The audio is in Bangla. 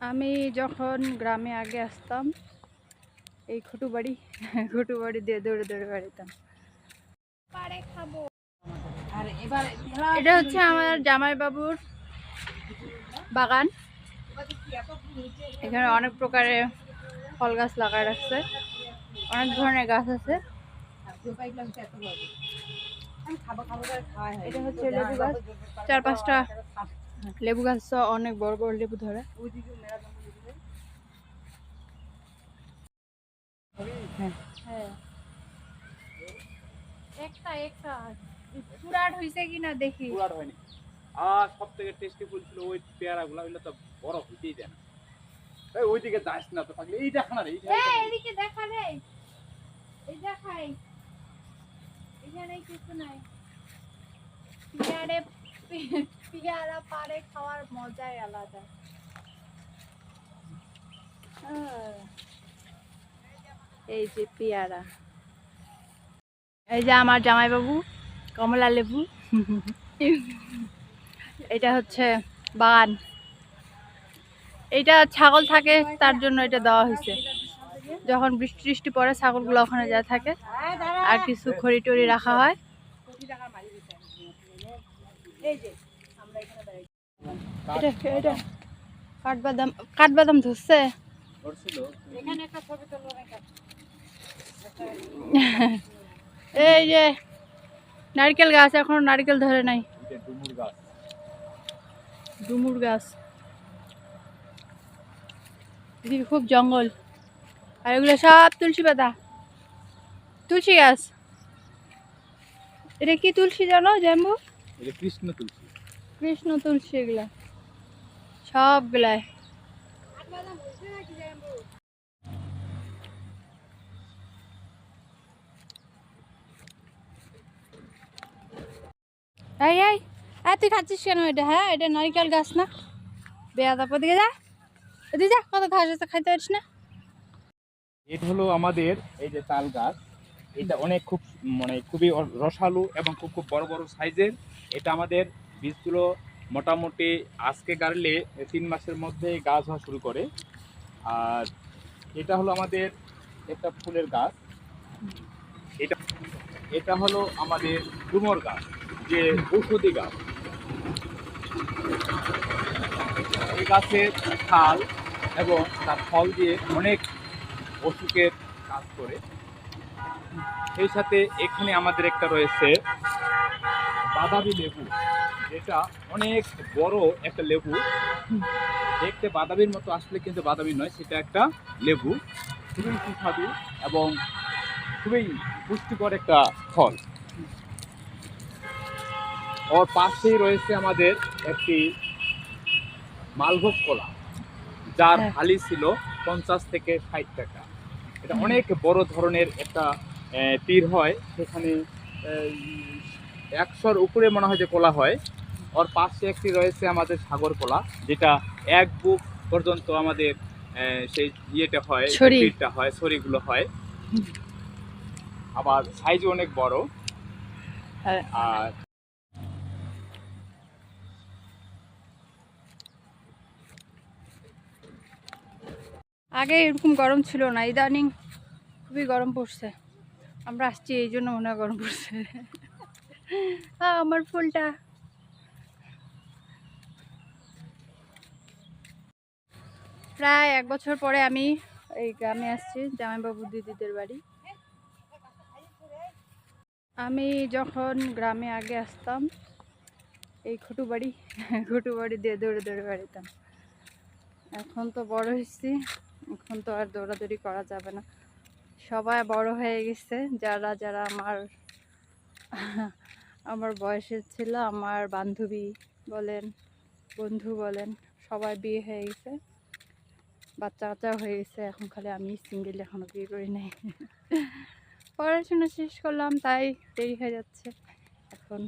আমি যখন গ্রামে আগে আসতাম এই খুটু বাড়ি খুটু বাড়ি দিয়ে দৌড়ে দৌড়ে বেড়াতাম পারে খাব। আর এবার এটা হচ্ছে আমার জামাই বাবুর বাগান। এখানে অনেক প্রকারের ফল গাছ লাগায় রাখছে। অনেক ধরনের গাছ আছে। এটা হচ্ছে লেবু গাছ। চার পাঁচটা লেবু গাছ অনেক বড় বড় লেবু ধরে। হ্যাঁ। একটা একটা। চূড়াট হয়েছে কিনা দেখি। পুরার হয়নি। আর সব থেকে টেস্টি ফুল ছিল ওই পেয়ারাগুলো ওইগুলো তো বড় হইতেই দেয় না। এই ওইদিকে যাস না তো থাকলে এই দেখা না রে, এই দেখা এই না। এদিকে দেখা রে। এই দেখাই। এখানে কিছু নাই। পিয়ারে পিয়ারা খাওয়ার মজাই আলাদা। এই যে পেয়ারা। এই যে আমার জামাইবাবু, কমলা লেবু। এটা হচ্ছে বাগান। এটা ছাগল থাকে, তার জন্য এটা দেওয়া হয়েছে। যখন বৃষ্টি টৃষ্টি পড়ে, ছাগলগুলো ওখানে যা থাকে। আর কিছু খড়ি টড়ি রাখা হয়। এটা এটা। কাঠবাদাম কাঠবাদাম ধরছে? এখানে একটা ছবি তুলবো এই যে নারকেল গাছ এখনও নারকেল ধরে নাই। ডুমুর গাছ। ডুমুর গাছ। এদিকে খুব জঙ্গল। আর এগুলো সব তুলসী পাতা। তুলসী গাছ। এটা কি তুলসী জানো জাম্বু? যে কৃষ্ণ তুলসী। কৃষ্ণ তুলসী এগুলা। সবগুলাই। এই এই এই তুই খাচ্ছিস কেন এটা? হ্যাঁ এটা নারিকেল গাছ না? বেয়া তারপর দিকে যা। এদিকে যা কত ঘাস আছে খাইতে পারিস না। এটা হলো আমাদের এই যে তাল গাছ। এটা অনেক খুব মানে খুবই রসালো এবং খুব খুব বড় বড় সাইজের। এটা আমাদের বীজগুলো মোটামুটি আজকে গাড়লে তিন মাসের মধ্যে গাছ হওয়া শুরু করে। আর এটা হলো আমাদের একটা ফুলের গাছ। এটা এটা হলো আমাদের ডুমর গাছ, যে ঔষধি গাছ। এই গাছের ছাল এবং তার ফল দিয়ে অনেক অসুখের কাজ করে। সেই সাথে এখানে আমাদের একটা রয়েছে বাদামি লেবু যেটা অনেক বড় একটা লেবু। দেখতে বাদামির মতো আসলে কিন্তু বাদামি নয় সেটা একটা লেবু। খুবই সুস্বাদু এবং খুবই পুষ্টিকর একটা ফল। ওর পাশেই রয়েছে আমাদের একটি মালভোগ কলা যার হ্যাঁ। হালি ছিল পঞ্চাশ থেকে ষাট টাকা। এটা অনেক বড় ধরনের একটা তীর হয়। সেখানে একশোর উপরে মনে হয় যে কলা হয়। ওর পাশে একটি রয়েছে আমাদের সাগর কলা যেটা এক বুক পর্যন্ত আমাদের সেই ইয়েটা হয়। তীরটা হয় ছড়িগুলো হয়। আবার সাইজ অনেক বড়। হ্যাঁ। আর আগে এরকম গরম ছিল না, ইদানিং খুবই গরম পড়ছে। আমরা আসছি, এই জন্য মনে গরম পড়ছে। আমার ফুলটা। প্রায় এক বছর পরে আমি এই গ্রামে আসছি, জামাইবাবু দিদিদের বাড়ি। আমি যখন গ্রামে আগে আসতাম, এই খুটু বাড়ি খুটু বাড়ি দিয়ে দৌড়ে দৌড়ে বেড়াতাম এখন তো বড় হয়েছি। এখন তো আর দৌড়াদৌড়ি করা যাবে না। সবাই বড় হয়ে গেছে, যারা যারা আমার আমার বয়সের ছিল, আমার বান্ধবী বলেন, বন্ধু বলেন, সবাই বিয়ে হয়ে গেছে। বাচ্চা কাচ্চা হয়ে গেছে, এখন খালি আমি সিঙ্গেল এখনও বিয়ে করি নাই। পড়াশোনা শেষ করলাম, তাই দেরি হয়ে যাচ্ছে। এখন